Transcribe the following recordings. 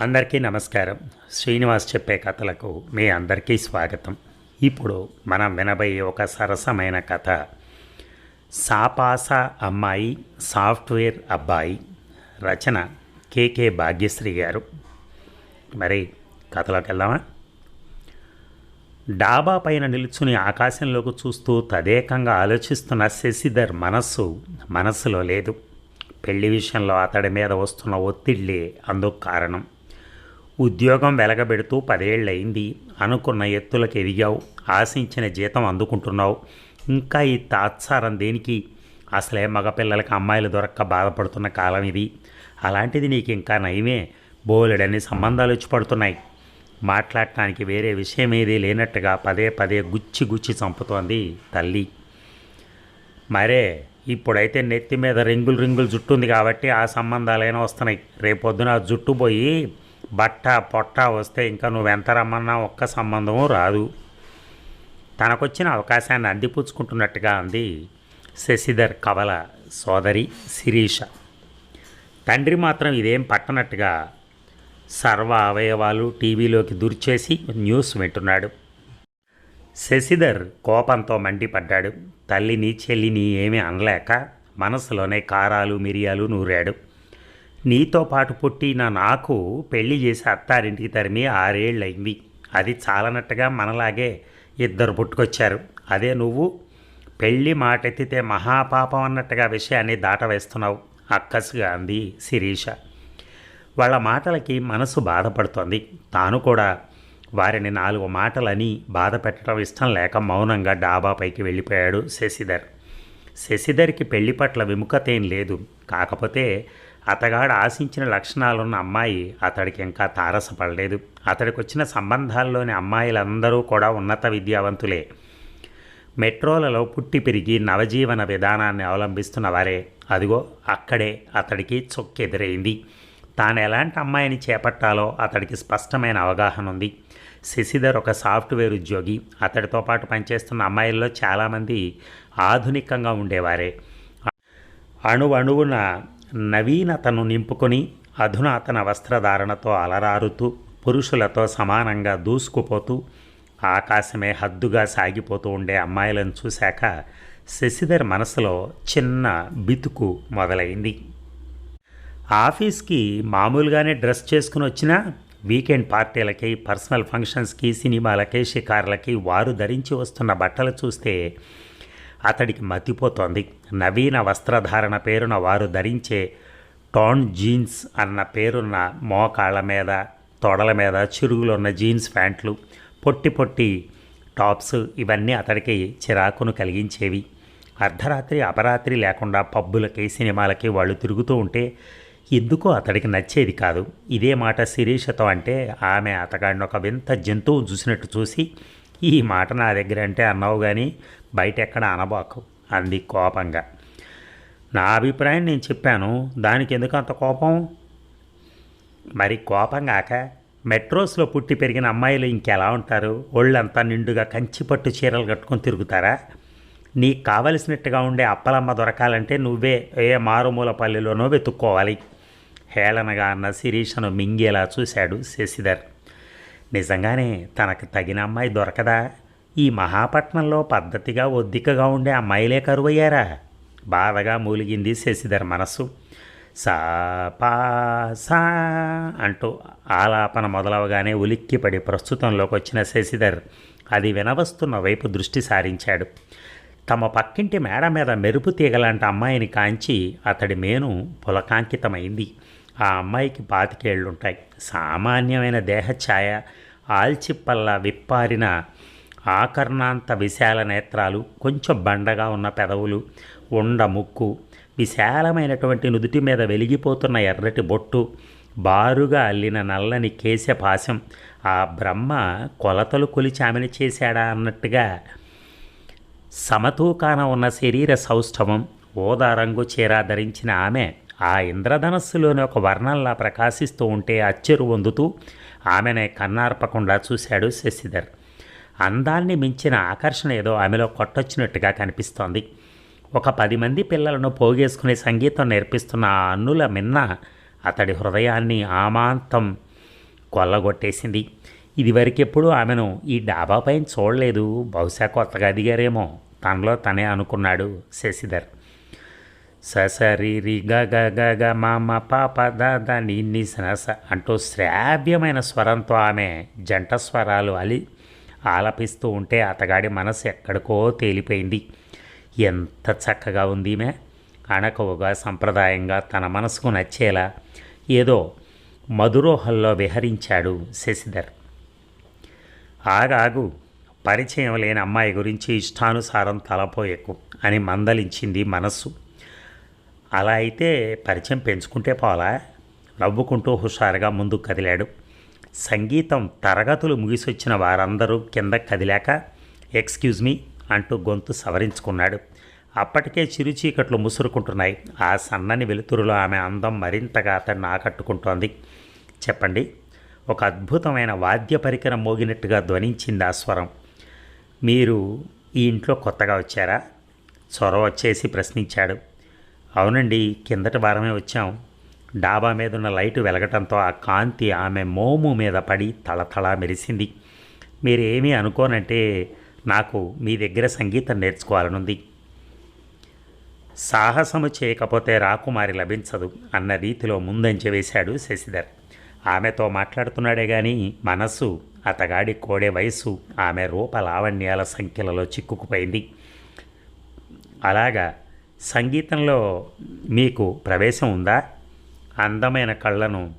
అందరికీ నమస్కారం. శ్రీనివాస్ చెప్పే కథలకు మీ అందరికీ స్వాగతం. ఇప్పుడు మనం వినబోయే ఒక సరసమైన కథ. సాపాస అమ్మాయి సాఫ్ట్వేర్ అబ్బాయి రచన కేకే భాగ్యశ్రీ గారు. మరి కథలోకి వెళ్దామా? డాబా పైన నిలుచుని ఆకాశంలోకి చూస్తూ తదేకంగా ఆలోచిస్తున్న శశిధర్ మనస్సు మనస్సులో లేదు. పెళ్ళి విషయంలో అతడి మీద వస్తున్న ఒత్తిళ్ళే అందుకు కారణం. ఉద్యోగం వెలగబెడుతూ పదేళ్ళయింది అనుకున్న ఎత్తులకు ఎదిగావు. ఆశించిన జీతం అందుకుంటున్నావు. ఇంకా ఈ తాత్సారం దేనికి? అసలే మగపిల్లలకి అమ్మాయిలు దొరక్క బాధపడుతున్న కాలం ఇది. అలాంటిది నీకు ఇంకా నయమే. బోలెడన్ని సంబంధాలు వచ్చి పడుతున్నాయి. మాట్లాడటానికి వేరే విషయం ఏదీ లేనట్టుగా పదే పదే గుచ్చి గుచ్చి చంపుతోంది తల్లి. మరే ఇప్పుడైతే నెత్తి మీద రింగులు రింగులు జుట్టు ఉంది కాబట్టి ఆ సంబంధాలైనా వస్తున్నాయి. రేపొద్దున ఆ జుట్టు పోయి బట్ట పొట్ట వస్తే ఇంకా నువ్వెంత రమ్మన్నా ఒక్క సంబంధము రాదు. తనకొచ్చిన అవకాశాన్ని అందిపుచ్చుకుంటున్నట్టుగా అంది శశిధర్ కవల సోదరి శిరీష. తండ్రి మాత్రం ఇదేం పట్టనట్టుగా సర్వ అవయవాలు టీవీలోకి దూర్చేసి న్యూస్ వింటున్నాడు. శశిధర్ కోపంతో మండిపడ్డాడు. తల్లిని చెల్లిని ఏమీ అనలేక మనసులోనే కారాలు మిరియాలు నూరాడు. నీతో పాటు పుట్టిన నాకు పెళ్ళి చేసి అత్తారింటికి తరిమి ఆరేళ్ళయింది. అది చాలనట్టుగా మనలాగే ఇద్దరు పుట్టుకొచ్చారు. అదే నువ్వు పెళ్ళి మాటెత్తితే మహాపాపం అన్నట్టుగా విషయాన్ని దాటవేస్తున్నావు అక్కసుగా అంది శిరీష. వాళ్ళ మాటలకి మనసు బాధపడుతోంది. తాను కూడా వారిని నాలుగు మాటలని బాధ పెట్టడం ఇష్టం లేక మౌనంగా డాబాపైకి వెళ్ళిపోయాడు శశిధర్. శశిధర్కి పెళ్ళి పట్ల విముఖత ఏం లేదు. కాకపోతే అతగాడు ఆశించిన లక్షణాలున్న అమ్మాయి అతడికి ఇంకా తారసపడలేదు. అతడికి వచ్చిన సంబంధాల్లోని అమ్మాయిలందరూ కూడా ఉన్నత విద్యావంతులే. మెట్రోలలో పుట్టి పెరిగి నవజీవన విధానాన్ని అవలంబిస్తున్న వారే. అదిగో అక్కడే అతడికి చొక్కెదురైంది. తాను ఎలాంటి అమ్మాయిని చేపట్టాలో అతడికి స్పష్టమైన అవగాహన ఉంది. శశిధర్ ఒక సాఫ్ట్వేర్ ఉద్యోగి. అతడితో పాటు పనిచేస్తున్న అమ్మాయిల్లో చాలామంది ఆధునికంగా ఉండేవారే. అణువణువున నవీనతను నింపుకొని అధునాతన వస్త్రధారణతో అలరారుతూ పురుషులతో సమానంగా దూసుకుపోతూ ఆకాశమే హద్దుగా సాగిపోతూ ఉండే అమ్మాయిలను చూశాక శశిధర్ మనసులో చిన్న బితుకు మొదలైంది. ఆఫీస్కి మామూలుగానే డ్రెస్ చేసుకుని వచ్చినా వీకెండ్ పార్టీలకి పర్సనల్ ఫంక్షన్స్కి సినిమాలకి షికార్లకి వారు ధరించి వస్తున్న బట్టలు చూస్తే అతడికి మతిపోతోంది. నవీన వస్త్రధారణ పేరున వారు ధరించే టాన్ జీన్స్ అన్న పేరున్న మోకాళ్ళ మీద తొడల మీద చిరుగులున్న జీన్స్ ప్యాంట్లు పొట్టి పొట్టి టాప్స్ ఇవన్నీ అతడికి చిరాకును కలిగించేవి. అర్ధరాత్రి అపరాత్రి లేకుండా పబ్బులకి సినిమాలకి వాళ్ళు తిరుగుతూ ఉంటే ఎందుకో అతడికి నచ్చేది కాదు. ఇదే మాట శిరీషతో అంటే ఆమె అతగాడిని ఒక వింత జంతువు చూసినట్టు చూసి ఈ మాట నా దగ్గర అంటే అన్నావు కానీ బయట ఎక్కడ అనబాకు. అంది కోపంగా. నా అభిప్రాయం నేను చెప్పాను. దానికి ఎందుకు అంత కోపం? మరి కోపంగాక మెట్రోస్లో పుట్టి పెరిగిన అమ్మాయిలు ఇంకెలా ఉంటారు? ఒళ్ళంతా నిండుగా కంచిపట్టు చీరలు కట్టుకొని తిరుగుతారా? నీకు కావలసినట్టుగా ఉండే అప్పలమ్మ దొరకాలంటే నువ్వే ఏ మారుమూల పల్లెలోనో వెతుక్కోవాలి. హేళనగా అన్న శిరీషను మింగేలా చూశాడు శశిధర్. నిజంగానే తనకు తగిన అమ్మాయి దొరకదా? ఈ మహాపట్నంలో పద్ధతిగా ఒద్దికగా ఉండే అమ్మాయిలే కరువయ్యారా? బాధగా మూలిగింది శశిధర్ మనస్సు. సా పా సా అంటూ ఆలాపన మొదలవగానే ఉలిక్కిపడి ప్రస్తుతంలోకి వచ్చిన శశిధర్ అది వినవస్తున్న వైపు దృష్టి సారించాడు. తమ పక్కింటి మేడ మీద మెరుపు తీగలాంటి అమ్మాయిని కాంచి అతడి మేను పులకాంకితమైంది. ఆ అమ్మాయికి పాతికేళ్ళుంటాయి. సామాన్యమైన దేహఛాయ ఆల్చిప్పల్లా విప్పారిన ఆకర్ణాంత విశాల నేత్రాలు కొంచెం బండగా ఉన్న పెదవులు ఉండ ముక్కు విశాలమైనటువంటి నుదుటి మీద వెలిగిపోతున్న ఎర్రటి బొట్టు బారుగా అల్లిన నల్లని కేశపాశం ఆ బ్రహ్మ కొలతలు కొలిచి ఆమెను చేశాడా అన్నట్టుగా సమతూకాన ఉన్న శరీర సౌష్ఠవం ఓదా రంగు చీర ధరించిన ఆమె ఆ ఇంద్రధనస్సులోని ఒక వర్ణంలా ప్రకాశిస్తూ ఉంటే అచ్చెరు వందుతూ ఆమెనే కన్నార్పకుండా చూశాడు శశిధర్. అందాన్ని మించిన ఆకర్షణ ఏదో ఆమెలో కొట్టొచ్చినట్టుగా కనిపిస్తోంది. ఒక పది మంది పిల్లలను పోగేసుకునే సంగీతం నేర్పిస్తున్న ఆ అన్నుల మిన్న అతడి హృదయాన్ని ఆమాంతం కొల్లగొట్టేసింది. ఇదివరకెప్పుడు ఆమెను ఈ డాబా పైన చూడలేదు. బహుశా కొత్తగా దిగారేమో తనలో తనే అనుకున్నాడు శశిధర్. ససరి రి గ గ గ మా మా పాప దాదా ద ని అంటూ శ్రావ్యమైన స్వరంతో ఆమె జంట స్వరాలు అలి ఆలపిస్తూ ఉంటే అతగాడి మనసు ఎక్కడికో తేలిపోయింది. ఎంత చక్కగా ఉంది ఈమె. అణకువగా సంప్రదాయంగా తన మనసుకు నచ్చేలా ఏదో మధురోహల్లో విహరించాడు శశిధర్. ఆగాగు పరిచయం లేని అమ్మాయి గురించి ఇష్టానుసారం తలపోయకు అని మందలించింది మనస్సు. అలా అయితే పరిచయం పెంచుకుంటే పోలా? నవ్వుకుంటూ హుషారుగా ముందుకు కదిలాడు. సంగీతం తరగతులు ముగిసొచ్చిన వారందరూ కింద కదిలాక ఎక్స్క్యూజ్ మీ అంటూ గొంతు సవరించుకున్నాడు. అప్పటికే చిరుచీకట్లు ముసురుకుంటున్నాయి. ఆ సన్నని వెలుతురులో ఆమె అందం మరింతగా అతన్ని ఆకట్టుకుంటోంది. చెప్పండి ఒక అద్భుతమైన వాద్య పరికరం మోగినట్టుగా ధ్వనించింది ఆ స్వరం. మీరు ఈ ఇంట్లో కొత్తగా వచ్చారా? చొరవ వచ్చేసి ప్రశ్నించాడు. అవునండి కిందటి వారమే వచ్చాం. డాబా మీదున్న లైటు వెలగటంతో ఆ కాంతి ఆమె మోము మీద పడి తళతళ మెరిసింది. మీరేమీ అనుకోనంటే నాకు మీ దగ్గర సంగీతం నేర్చుకోవాలనుంది. సాహసము చేయకపోతే రాకుమారి లభించదు అన్న రీతిలో ముందంచె వేశాడు శశిధర్. ఆమెతో మాట్లాడుతున్నాడే గాని మనస్సు అతగాడి కోడే వయస్సు ఆమె రూప లావణ్యాల సంఖ్యలలో చిక్కుకుపోయింది. అలాగా సంగీతంలో మీకు ప్రవేశం ఉందా? అందమైన కళ్ళను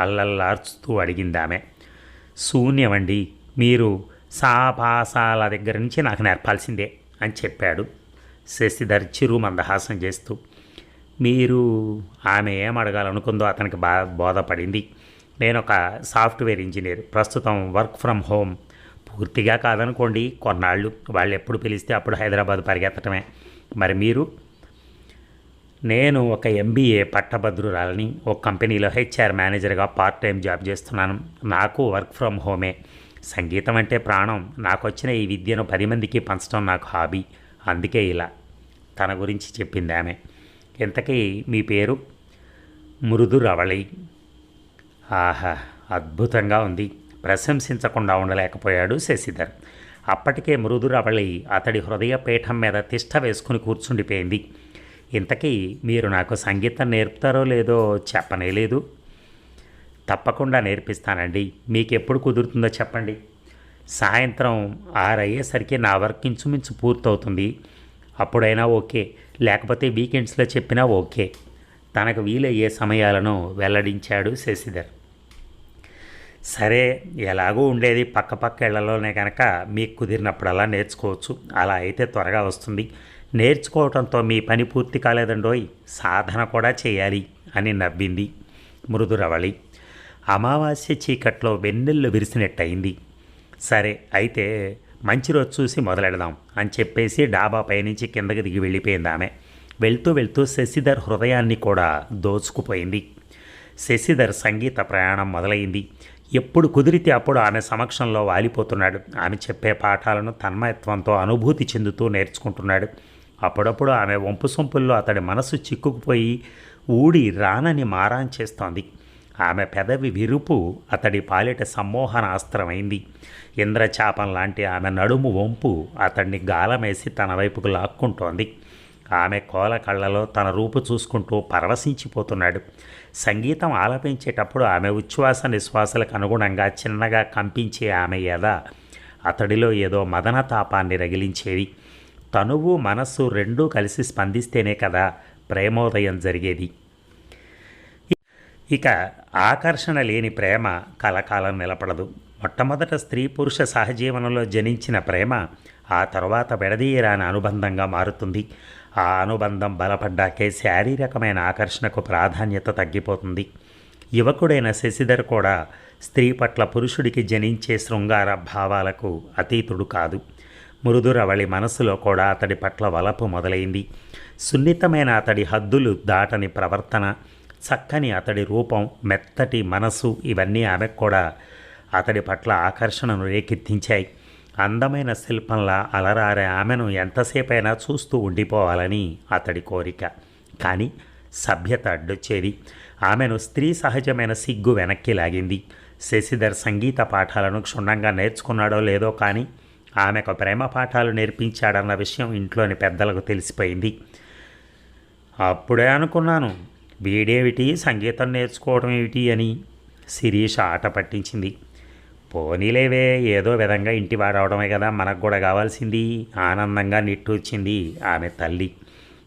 అల్లల్లార్చుతూ అడిగింది ఆమె శూన్యమండి మీరు సాపాసాల దగ్గర నుంచి నాకు నేర్పాల్సిందే అని చెప్పాడు. శశిధర్ చిరు మందహాసం చేస్తూ మీరు ఆమె ఏం అడగాలనుకుందో అతనికి బా బోధపడింది. నేను ఒక సాఫ్ట్వేర్ ఇంజనీర్. ప్రస్తుతం వర్క్ ఫ్రమ్ హోమ్. పూర్తిగా కాదనుకోండి కొన్నాళ్ళు. వాళ్ళు ఎప్పుడు పిలిస్తే అప్పుడు హైదరాబాద్ పరిగెత్తటమే. మరి మీరు నేను ఒక ఎంబీఏ పట్టభద్రురాలని ఒక కంపెనీలో హెచ్ఆర్ మేనేజర్గా పార్ట్ టైం జాబ్ చేస్తున్నాను. నాకు వర్క్ ఫ్రమ్ హోమే సంగీతం అంటే ప్రాణం. నాకు వచ్చిన ఈ విద్యను పది మందికి పంచడం నాకు హాబీ అందుకే ఇలా. తన గురించి చెప్పింది ఆమె. ఇంతకీ మీ పేరు? మృదు రవళి. ఆహా అద్భుతంగా ఉంది. ప్రశంసించకుండా ఉండలేకపోయాడు శశిధర్. అప్పటికే మృదు రవళి అతడి హృదయ పీఠం మీద తిష్ట వేసుకుని కూర్చుండిపోయింది. ఇంతకీ మీరు నాకు సంగీతం నేర్పుతారో లేదో చెప్పనే లేదు. తప్పకుండా నేర్పిస్తానండి. మీకు ఎప్పుడు కుదురుతుందో చెప్పండి. సాయంత్రం ఆరయ్యేసరికి అయ్యేసరికి నా వర్క్ ఇంచుమించు పూర్తవుతుంది. అప్పుడైనా ఓకే. లేకపోతే వీకెండ్స్లో చెప్పినా ఓకే. తనకు వీలయ్యే సమయాలను వెల్లడించాడు శశిధర్. సరే ఎలాగూ ఉండేది పక్క పక్క ఇళ్ళలోనే కనుక మీకు కుదిరినప్పుడల్లా నేర్చుకోవచ్చు. అలా అయితే త్వరగా వస్తుంది. నేర్చుకోవటంతో మీ పని పూర్తి కాలేదండోయ్ సాధన కూడా చేయాలి అని నవ్వింది మృదురవళి. అమావాస్య చీకట్లో వెన్నెల్లు విరిసినట్టయింది. సరే అయితే మంచి రోజు చూసి మొదలెడదాం అని చెప్పేసి డాబా పైనుంచి కిందకి దిగి వెళ్ళిపోయింది ఆమె. వెళ్తూ వెళ్తూ శశిధర్ హృదయాన్ని కూడా దోచుకుపోయింది. శశిధర్ సంగీత ప్రయాణం మొదలైంది ఎప్పుడు కుదిరితే అప్పుడు ఆమె సమక్షంలో వాలిపోతున్నాడు. ఆమె చెప్పే పాఠాలను తన్మయత్వంతో అనుభూతి చెందుతూ నేర్చుకుంటున్నాడు. అప్పుడప్పుడు ఆమె వంపు సొంపుల్లో అతడి మనసు చిక్కుకుపోయి ఊడి రానని మారాన్ చేస్తోంది. ఆమె పెదవి విరుపు అతడి పాలిట సమ్మోహన అస్త్రమైంది ఇంద్రచాపం లాంటి ఆమె నడుము వంపు అతన్ని గాలమేసి తన వైపుకు లాక్కుంటోంది. ఆమె కోల కళ్ళలో తన రూపు చూసుకుంటూ పరవశించిపోతున్నాడు. సంగీతం ఆలపించేటప్పుడు ఆమె ఉచ్ఛ్వాస నిశ్వాసలకు అనుగుణంగా చిన్నగా కంపించే ఆమె ఎద అతడిలో ఏదో మదన తాపాన్ని రగిలించేది. తనువు మనస్సు రెండూ కలిసి స్పందిస్తేనే కదా ప్రేమోదయం జరిగేది. ఇక ఆకర్షణ లేని ప్రేమ కలకాలం నిలపడదు మొట్టమొదట స్త్రీ పురుష సహజీవనంలో జనించిన ప్రేమ ఆ తర్వాత విడదీయరాని అనుబంధంగా మారుతుంది. ఆ అనుబంధం బలపడ్డాకే శారీరకమైన ఆకర్షణకు ప్రాధాన్యత తగ్గిపోతుంది. యువకుడైన శశిధర్ కూడా స్త్రీ పట్ల పురుషుడికి జనించే శృంగార భావాలకు అతీతుడు కాదు. మృదురవళి మనసులో కూడా అతడి పట్ల వలపు మొదలైంది. సున్నితమైన అతడి హద్దులు దాటని ప్రవర్తన చక్కని అతడి రూపం మెత్తటి మనసు ఇవన్నీ ఆమెకు కూడా అతడి పట్ల ఆకర్షణను రేకెత్తించాయి. అందమైన శిల్పంలా అలరారే ఆమెను ఎంతసేపైనా చూస్తూ ఉండిపోవాలని అతడి కోరిక. కానీ సభ్యత అడ్డొచ్చేది. ఆమెను స్త్రీ సహజమైన సిగ్గు వెనక్కి లాగింది. శశిధర్ సంగీత పాఠాలను క్షుణ్ణంగా నేర్చుకున్నాడో లేదో కానీ ఆమెకు ప్రేమ పాఠాలు నేర్పించాడన్న విషయం ఇంట్లోని పెద్దలకు తెలిసిపోయింది. అప్పుడే అనుకున్నాను వీడేమిటి సంగీతం నేర్చుకోవడం ఏమిటి అని. శిరీష ఆట పట్టించింది. పోనీలేవే ఏదో విధంగా ఇంటి వాడవడమే కదా మనకు కూడా కావాల్సింది. ఆనందంగా నిట్టూర్చింది ఆమె తల్లి.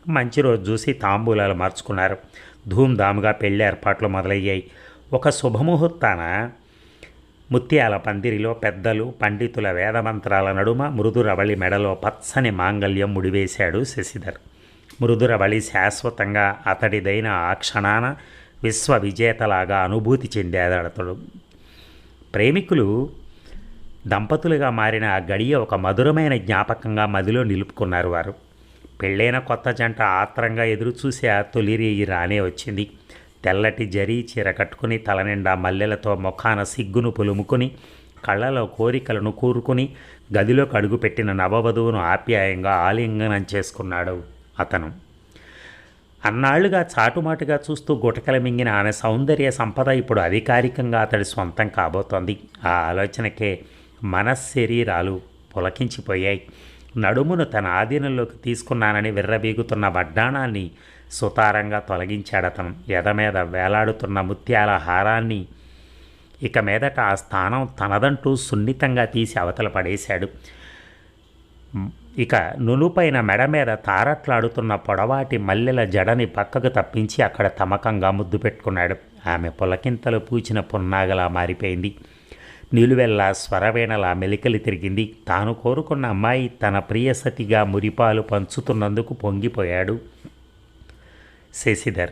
మంచి రోజు చూసి తాంబూలాలు మార్చుకున్నారు. ధూమ్ధామ్గా పెళ్ళి ఏర్పాట్లు మొదలయ్యాయి. ఒక శుభముహూర్తాన ముత్యాల పందిరిలో పెద్దలు పండితుల వేదమంత్రాల నడుమ మృదురవళి మెడలో పచ్చని మాంగల్యం ముడివేశాడు శశిధర్. మృదురవళి శాశ్వతంగా అతడిదైన ఆ క్షణాన విశ్వ విజేతలాగా అనుభూతి చెందాడతడు ప్రేమికులు దంపతులుగా మారిన ఆ గడియ ఒక మధురమైన జ్ఞాపకంగా మదిలో నిలుపుకున్నారు వారు. పెళ్ళైన కొత్త జంట ఆత్రంగా ఎదురుచూసే ఆ తొలిరేయి రానే వచ్చింది. తెల్లటి జరీ చీర కట్టుకుని తలనిండా మల్లెలతో ముఖాన సిగ్గును పులుముకుని కళ్ళలో కోరికలను కూరుకుని గదిలోకి అడుగుపెట్టిన నవవధువును ఆప్యాయంగా ఆలింగనం చేసుకున్నాడు అతను. అన్నాళ్ళుగా చాటుమాటుగా చూస్తూ గుటకల మింగిన ఆమె సౌందర్య సంపద ఇప్పుడు అధికారికంగా అతడి సొంతం కాబోతోంది. ఆ ఆలోచనకే మనశ్శరీరాలు పులకించిపోయాయి. నడుమును తన ఆధీనంలోకి తీసుకున్నానని విర్రబీగుతున్న వడ్డాణాన్ని సుతారంగా తొలగించాడతను. ఎదమీద వేలాడుతున్న ముత్యాల హారాన్ని ఇక మీదట ఆ స్థానం తనదంటూ సున్నితంగా తీసి అవతల పడేశాడు. ఇక నునుపైన మెడ మీద తారట్లాడుతున్న పొడవాటి మల్లెల జడని పక్కకు తప్పించి అక్కడ తమకంగా ముద్దు పెట్టుకున్నాడు. ఆమె పులకింతలు పూచిన పున్నాగలా మారిపోయింది. నిలువెల్లా స్వరవేణలా మెలికలు తిరిగింది. తాను కోరుకున్న అమ్మాయి తన ప్రియసతిగా మురిపాలు పంచుతున్నందుకు పొంగిపోయాడు. శశిధర్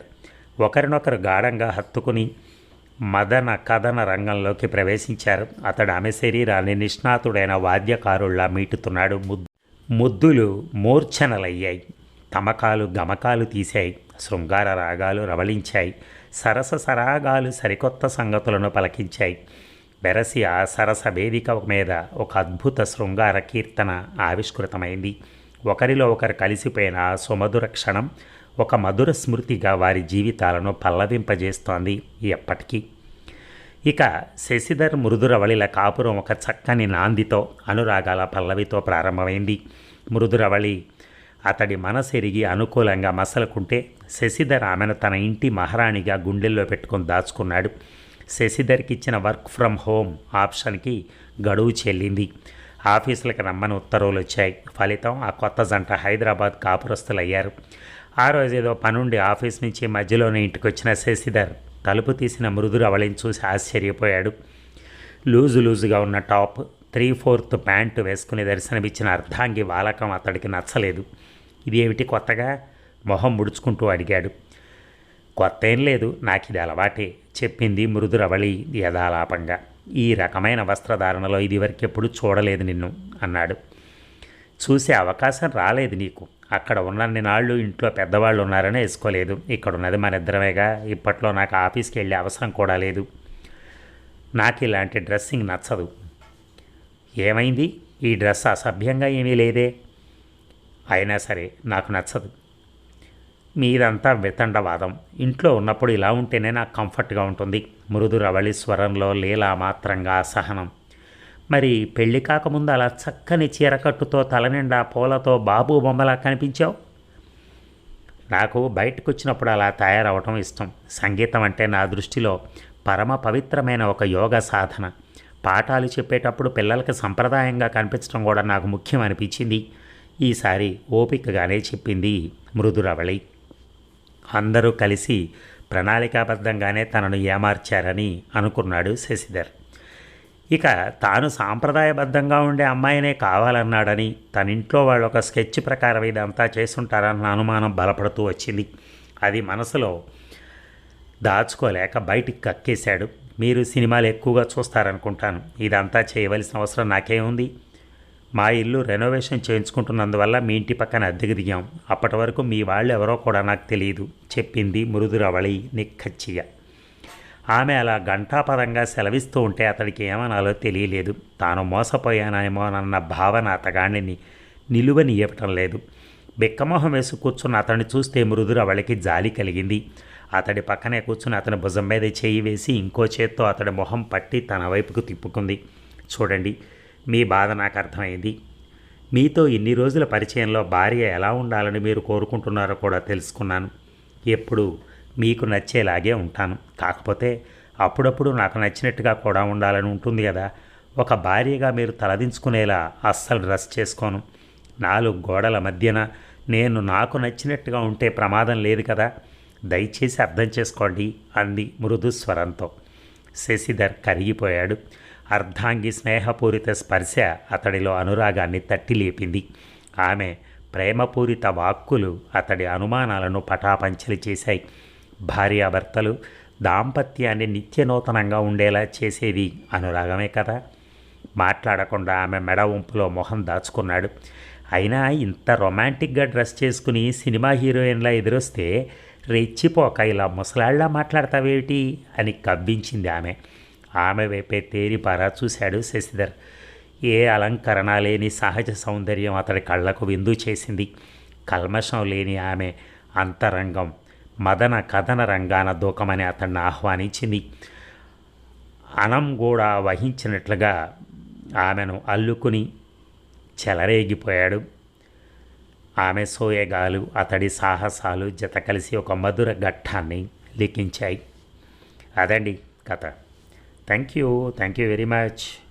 ఒకరినొకరు గాఢంగా హత్తుకుని మదన కథన రంగంలోకి ప్రవేశించారు. అతడు ఆమె శరీరాన్ని నిష్ణాతుడైన వాద్యకారుల్లా మీటుతున్నాడు. ముద్దులు మూర్ఛనలయ్యాయి. తమకాలు గమకాలు తీశాయి. శృంగార రాగాలు రవళించాయి. సరస సరాగాలు సరికొత్త సంగతులను పలకించాయి. బెరసి ఆ సరస వేదిక మీద ఒక అద్భుత శృంగార కీర్తన ఆవిష్కృతమైంది. ఒకరిలో ఒకరు కలిసిపోయిన ఆ సుమధుర క్షణం ఒక మధుర స్మృతిగా వారి జీవితాలను పల్లవింపజేస్తోంది ఎప్పటికీ ఇక శశిధర్ మృదురవళిల కాపురం ఒక చక్కని నాందితో అనురాగాల పల్లవితో ప్రారంభమైంది. మృదురవళి అతడి మనసెరిగి అనుకూలంగా మసలుకుంటే శశిధర్ ఆమెను తన ఇంటి మహారాణిగా గుండెల్లో పెట్టుకొని దాచుకున్నాడు. శశిధర్కి ఇచ్చిన వర్క్ ఫ్రమ్ హోమ్ ఆప్షన్కి గడువు చెల్లింది. ఆఫీసులకు రమ్మని ఉత్తర్వులు వచ్చాయి ఫలితం ఆ కొత్త జంట హైదరాబాద్ కాపురస్తులయ్యారు. ఆ రోజు ఏదో పనుండి ఆఫీస్ నుంచి మధ్యలోనే ఇంటికి వచ్చిన శశిధర్ తలుపు తీసిన మృదురు అవళిని చూసి ఆశ్చర్యపోయాడు. లూజు లూజుగా ఉన్న టాప్ త్రీ ఫోర్త్ ప్యాంటు వేసుకుని దర్శనమిచ్చిన అర్ధాంగి వాలకం అతడికి నచ్చలేదు. ఇది ఏమిటి కొత్తగా? మొహం ముడుచుకుంటూ అడిగాడు. కొత్త ఏం లేదు నాకు ఇది అలవాటే చెప్పింది మృదురవళి యథాలాపంగా. ఈ రకమైన వస్త్రధారణలో ఇదివరకెప్పుడు చూడలేదు నిన్ను అన్నాడు. చూసే అవకాశం రాలేదు నీకు. అక్కడ ఉన్నన్ని నాళ్ళు ఇంట్లో పెద్దవాళ్ళు ఉన్నారని వేసుకోలేదు. ఇక్కడ ఉన్నది మన ఇద్దరమేగా. ఇప్పట్లో నాకు ఆఫీస్కి వెళ్ళే అవసరం కూడా లేదు. నాకు ఇలాంటి డ్రెస్సింగ్ నచ్చదు. ఏమైంది? ఈ డ్రెస్ అసభ్యంగా ఏమీ లేదే. అయినా సరే నాకు నచ్చదు. మీదంతా వితండవాదం. ఇంట్లో ఉన్నప్పుడు ఇలా ఉంటేనే నాకు కంఫర్ట్గా ఉంటుంది. మృదు రవళి స్వరంలో లీలా మాత్రంగా అసహనం. మరి పెళ్ళి కాకముందు అలా చక్కని చీరకట్టుతో తలనిండా పూలతో బాబు బొమ్మలా కనిపించావు? నాకు బయటకు వచ్చినప్పుడు అలా తయారవటం ఇష్టం. సంగీతం అంటే నా దృష్టిలో పరమ పవిత్రమైన ఒక యోగ సాధన. పాఠాలు చెప్పేటప్పుడు పిల్లలకి సంప్రదాయంగా కనిపించడం కూడా నాకు ముఖ్యం అనిపించింది ఈసారి ఓపికగానే చెప్పింది మృదురవళి. అందరూ కలిసి ప్రణాళికాబద్ధంగానే తనను ఏమార్చారని అనుకున్నాడు శశిధర్. ఇక తాను సాంప్రదాయబద్ధంగా ఉండే అమ్మాయినే కావాలన్నాడని తనింట్లో వాళ్ళు ఒక స్కెచ్ ప్రకారం ఇదంతా చేస్తుంటారన్న అనుమానం బలపడుతూ వచ్చింది. అది మనసులో దాచుకోలేక బయటికి కక్కేశాడు. మీరు సినిమాలు ఎక్కువగా చూస్తారనుకుంటాను. ఇదంతా చేయవలసిన అవసరం నాకేముంది మా ఇల్లు రెనోవేషన్ చేయించుకుంటున్నందువల్ల మీ ఇంటి పక్కన అద్దెకు దిగాం. అప్పటి వరకు మీ వాళ్ళు ఎవరో కూడా నాకు తెలియదు చెప్పింది మృదురవళి నిక్కచ్చిగా ఆమె అలా గంటాపరంగా సెలవిస్తూ ఉంటే అతడికి ఏమనాలో తెలియలేదు. తాను మోసపోయానేమోనన్న భావన అతగాన్ని నిలువని ఇవ్వటం లేదు. బిక్కమొహం వేసి కూర్చున్న అతన్ని చూస్తే మృదురవళికి జాలి కలిగింది. అతడి పక్కనే కూర్చుని అతని భుజం మీద చేయి వేసి ఇంకో చేత్తో అతడి మొహం పట్టి తన వైపుకు తిప్పుకుంది. చూడండి మీ బాధ నాకు అర్థమైంది. మీతో ఇన్ని రోజుల పరిచయంలో భార్య ఎలా ఉండాలని మీరు కోరుకుంటున్నారో కూడా తెలుసుకున్నాను. ఎప్పుడు మీకు నచ్చేలాగే ఉంటాను. కాకపోతే అప్పుడప్పుడు నాకు నచ్చినట్టుగా కూడా ఉండాలని ఉంటుంది కదా. ఒక భార్యగా మీరు తలదించుకునేలా అస్సలు డ్రెస్ చేసుకోను. నాలుగు గోడల మధ్యన నేను నాకు నచ్చినట్టుగా ఉంటే ప్రమాదం లేదు కదా. దయచేసి అర్థం చేసుకోండి అంది మృదు స్వరంతో. శశిధర్ కరిగిపోయాడు. అర్ధాంగి స్నేహపూరిత స్పర్శ అతడిలో అనురాగాన్ని తట్టి లేపింది. ఆమె ప్రేమపూరిత వాక్కులు అతడి అనుమానాలను పటాపంచలు చేశాయి. భార్యాభర్తలు దాంపత్యాన్ని నిత్యనూతనంగా ఉండేలా చేసేది అనురాగమే కదా. మాట్లాడకుండా ఆమె మెడ వంపులో మొహం దాచుకున్నాడు. అయినా ఇంత రొమాంటిక్గా డ్రెస్ చేసుకుని సినిమా హీరోయిన్లా ఎదురొస్తే రెచ్చిపోక ఇలా ముసలాళ్ళ మాట్లాడతావేమిటి అని కవ్వించింది ఆమె. ఆమె వైపే తేరిపారా చూశాడు శశిధర్. ఏ అలంకరణ లేని సహజ సౌందర్యం అతడి కళ్ళకు విందు చేసింది. కల్మషం లేని ఆమె అంతరంగం మదన కథన రంగాన దూకమని అతన్ని ఆహ్వానించింది. అనం కూడా వహించినట్లుగా ఆమెను అల్లుకుని చెలరేగిపోయాడు. ఆమె సోయగాలు అతడి సాహసాలు జత కలిసి ఒక మధుర ఘట్టాన్ని లిఖించాయి. అదండి కథ. Thank you thank you very much.